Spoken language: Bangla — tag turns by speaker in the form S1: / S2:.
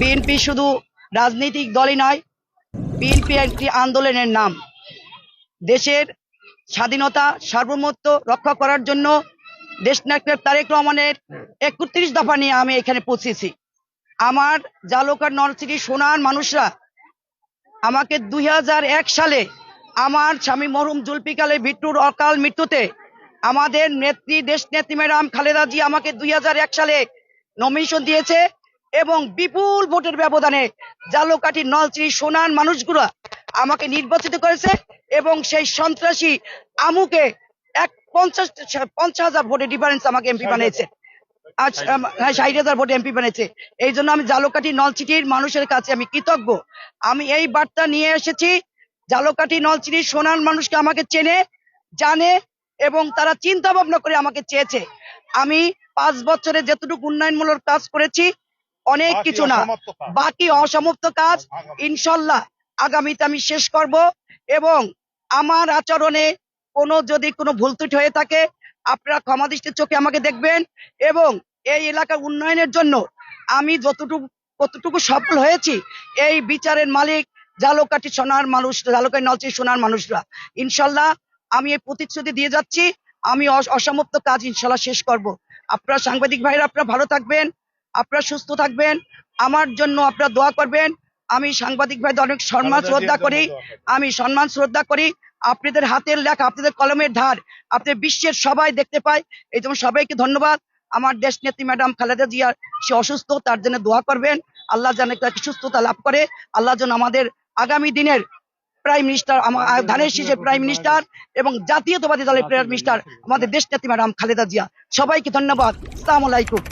S1: বিএনপি শুধু রাজনৈতিক দলই নয়, বিএনপি একটি আন্দোলনের নাম। দেশের স্বাধীনতা, সার্বভৌমত্ব রক্ষা করার জন্য দেশ দেশনায়ক তারেক রহমানের একত্রিশ দফা নিয়ে আমি এখানে পৌঁছেছি। আমার জালোকার নরসিটি সোনার মানুষরা আমাকে দুই হাজার এক সালে আমার স্বামী মরহুম জুলফিকালে ভিট্টুর অকাল মৃত্যুতে আমাদের নেত্রী দেশ নেত্রী ম্যাডাম খালেদা জি আমাকে দুই হাজার এক সালে নমিনেশন দিয়েছে। এবং বিপুল ভোটের ব্যবধানে জালকাঠি নলচিরি সোনার মানুষগুলা আমাকে নির্বাচিত করেছে এবং সেই সন্ত্রাসী আমুকে এক পঞ্চাশ পঞ্চাশ হাজার ভোটের ডিফারেন্স আমাকে এমপি বানিয়েছে। আজ হ্যাঁ ষাট হাজার ভোটে এমপি বানিয়েছে। এই জন্য আমি জালকাঠি নলচিটির মানুষের কাছে আমি কৃতজ্ঞ। আমি এই বার্তা নিয়ে এসেছি জালকাঠি নলচিটির সোনার মানুষকে আমাকে চেনে জানে এবং তারা চিন্তা ভাবনা করে আমাকে চেয়েছে। আমি পাঁচ বছরে যতটুকু উন্নয়নমূলক কাজ করেছি অনেক কিছু না। বাকি অসমাপ্ত কাজ ইনশাল্লাহ আগামীতে আমি শেষ করব এবং আমার আচরণে কোনো যদি কোনো ভুল ত্রুটি হয়ে থাকে আপনারা ক্ষমা দৃষ্টির চোখে আমাকে দেখবেন এবং এই এলাকার উন্নয়নের জন্য আমি যতটুকু কতটুকু সফল হয়েছি এই বিচারের মালিক জালকাঠি সোনার মানুষ জালকাঠি নলচি সোনার মানুষরা। ইনশাল্লাহ আমি এই প্রতিশ্রুতি দিয়ে যাচ্ছি আমি অস- অসমাপ্ত কাজ ইনশাল্লাহ শেষ করব। আপনারা সাংবাদিক ভাইরা আপনারা ভালো থাকবেন। আপনারা সুস্থ থাকবেন। আমার জন্য আপনারা দোয়া করবেন। আমি সাংবাদিক ভাইদের অনেক সম্মান শ্রদ্ধা করি। আমি সম্মান শ্রদ্ধা করি। আপনাদের হাতের লেখা আপনাদের কলমের ধার আপনাদের বিশ্বের সবাই দেখতে পায়। এই জন্য সবাইকে ধন্যবাদ। আমার দেশ নেত্রী ম্যাডাম খালেদা জিয়ার সে অসুস্থ তার জন্য দোয়া করবেন। আল্লাহ যেন তাকে সুস্থতা লাভ করে। আল্লাহ যেন আমাদের আগামী দিনের প্রাইম মিনিস্টার আমার ধানের শীষের প্রাইম মিনিস্টার এবং জাতীয়তাবাদী দলের প্রাইম মিনিস্টার আমাদের দেশ নেত্রী ম্যাডাম খালেদা জিয়া। সবাইকে ধন্যবাদ। আসসালামু আলাইকুম।